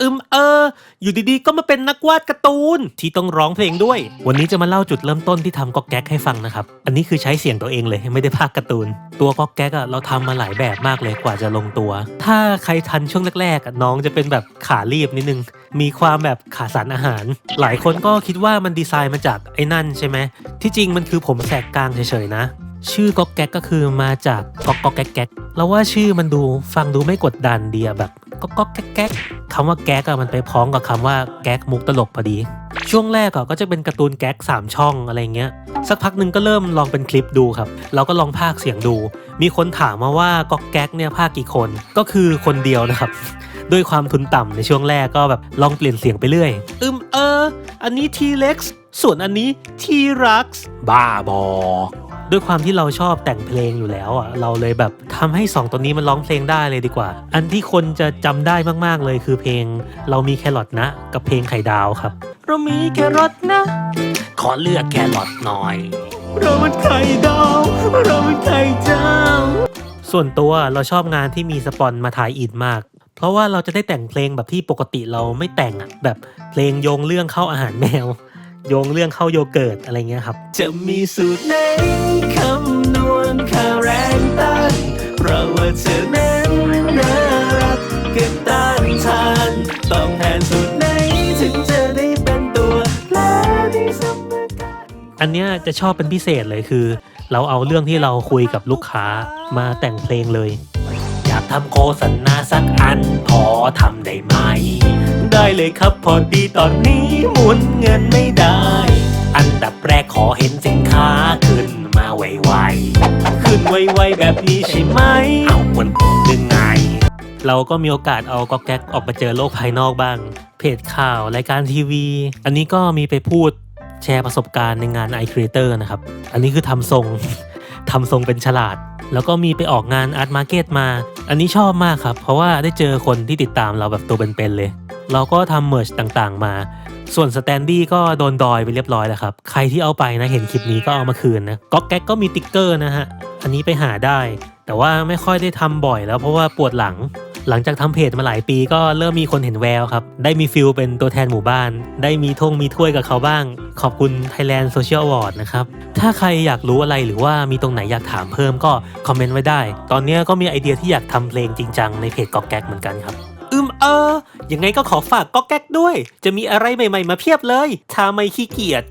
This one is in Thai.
อืมเออ อยู่ดีๆ ก็มาเป็นนักวาดการ์ตูนที่ต้องร้องเพลงด้วย วันนี้จะมาเล่าจุดเริ่มต้นที่ทำก๊อกแก๊กให้ฟังนะครับ อันนี้คือใช้เสียงตัวเองเลยไม่ได้พากการ์ตูน ตัวก๊อกแก๊กอะเราทำมาหลายแบบมากเลยกว่าจะลงตัว ถ้าใครทันช่วงแรกๆอะน้องจะเป็นแบบขารีบนิดนึง มีความแบบขาดสารอาหาร หลายคนก็คิดว่ามันดีไซน์มาจากไอ้นั่นใช่ไหมที่จริงมันคือผมแสกกลางเฉยๆนะชื่อก๊อกแก๊กก็คือมาจากก๊อกก๊อกแก๊กแก๊กเราว่าชื่อมันดูฟังดูไม่กดดันเดีอะแบบก๊อกก๊อกแก๊กแก๊ก คำว่าแก๊กอะมันไปพ้องกับคำว่าแก๊กมุกตลกพอดี ช่วงแรกอะก็จะเป็นการ์ตูนแก๊กสามช่องอะไรเงี้ย สักพักหนึ่งก็เริ่มลองเป็นคลิปดูครับ เราก็ลองพากย์เสียงดู มีคนถามมาว่าก๊อกแก๊กเนี่ยพากย์กี่คน ก็คือคนเดียวนะครับ ด้วยความทุนต่ำในช่วงแรกก็แบบลองเปลี่ยนเสียงไปเรื่อย อืมเออ อันนี้ทีเล็กซ์ส่วนอันนี้ทีรักซ์บ้าบอ ด้วยความที่เราชอบแต่งเพลงอยู่แล้วอะเราเลยแบบทำให้สองตัวนี้มันร้องเพลงได้เลยดีกว่า อันที่คนจะจำได้มากๆเลยคือเพลงเรามีแครอทนะ กับเพลงไข่ดาวครับ เรามีแครอทนะ ขอเลือกแครอทหน่อย เรามันไข่ดาวเรามันไข่ดาวส่วนตัวเราชอบงานที่มีสปอนมาถ่ายอินมากเพราะว่าเราจะได้แต่งเพลงแบบที่ปกติเราไม่แต่งอะแบบเพลงโยงเรื่องเข้าอาหารแมว โยงเรื่องเข้าโยเกิร์ตอะไรเงี้ยครับ จะมีสูตรไหนคำนวณค่าแรงต้านเพราะว่าเธอนั้นน่ารักเกินต้านทาน ต้องแทนสูตรไหนถึงจะได้เป็นตัวแปรที่สมการอันเนี้ยจะชอบเป็นพิเศษเลยคือ เราเอาเรื่องที่เราคุยกับลูกค้ามาแต่งเพลงเลยอยาก ทำโฆษณาสักอันพอทำได้ไหม ได้เลยครับพอดีตอนนี้หมุนเงินไม่ได้ อันดับแรกขอเห็นสินค้าขึ้นมาไวๆ ขึ้นไวๆแบบนี้ใช่ไหม เอาควรดึงไง เราก็มีโอกาสเอากอกแก๊กออกมาเจอโลกภายนอกบ้าง เพจข่าวรายการทีวี อันนี้ก็มีไปพูดแชร์ประสบการณ์ในงาน i Creator นะครับ อันนี้คือทำทรงทำทรงเป็นฉลาด แล้วก็มีไปออกงานอาร์ตมาร์เก็ตมา อันนี้ชอบมากครับ เพราะว่าได้เจอคนที่ติดตามเราแบบตัวเป็นๆเลย เราก็ทำเมอร์ชต่างๆ มา ส่วนสแตนดี้ก็โดนดอยไปเรียบร้อยแล้วครับ ใครที่เอาไปนะเห็นคลิปนี้ก็เอามาคืนนะก๊อกแก๊กก็มีติ๊กเกอร์นะฮะ อันนี้ไปหาได้ แต่ว่าไม่ค่อยได้ทำบ่อยแล้วเพราะว่าปวดหลัง หลังจากทำเพจมาหลายปีก็เริ่มมีคนเห็นแววครับ ได้มีฟิลเป็นตัวแทนหมู่บ้าน ได้มีทงมีถ้วยกับเขาบ้าง ขอบคุณ Thailand Social Award นะครับ ถ้าใครอยากรู้อะไรหรือว่ามีตรงไหนอยากถามเพิ่มก็คอมเมนต์ไว้ได้ ตอนนี้ก็มีไอเดียที่อยากทำเพลงจริงจังในเพจกอกแก๊กเหมือนกันครับอืมเออยังไงก็ขอฝากก๊อกแก๊กด้วย จะมีอะไรใหม่ ๆ มาเพียบเลย ถ้าไม่ขี้เกียจ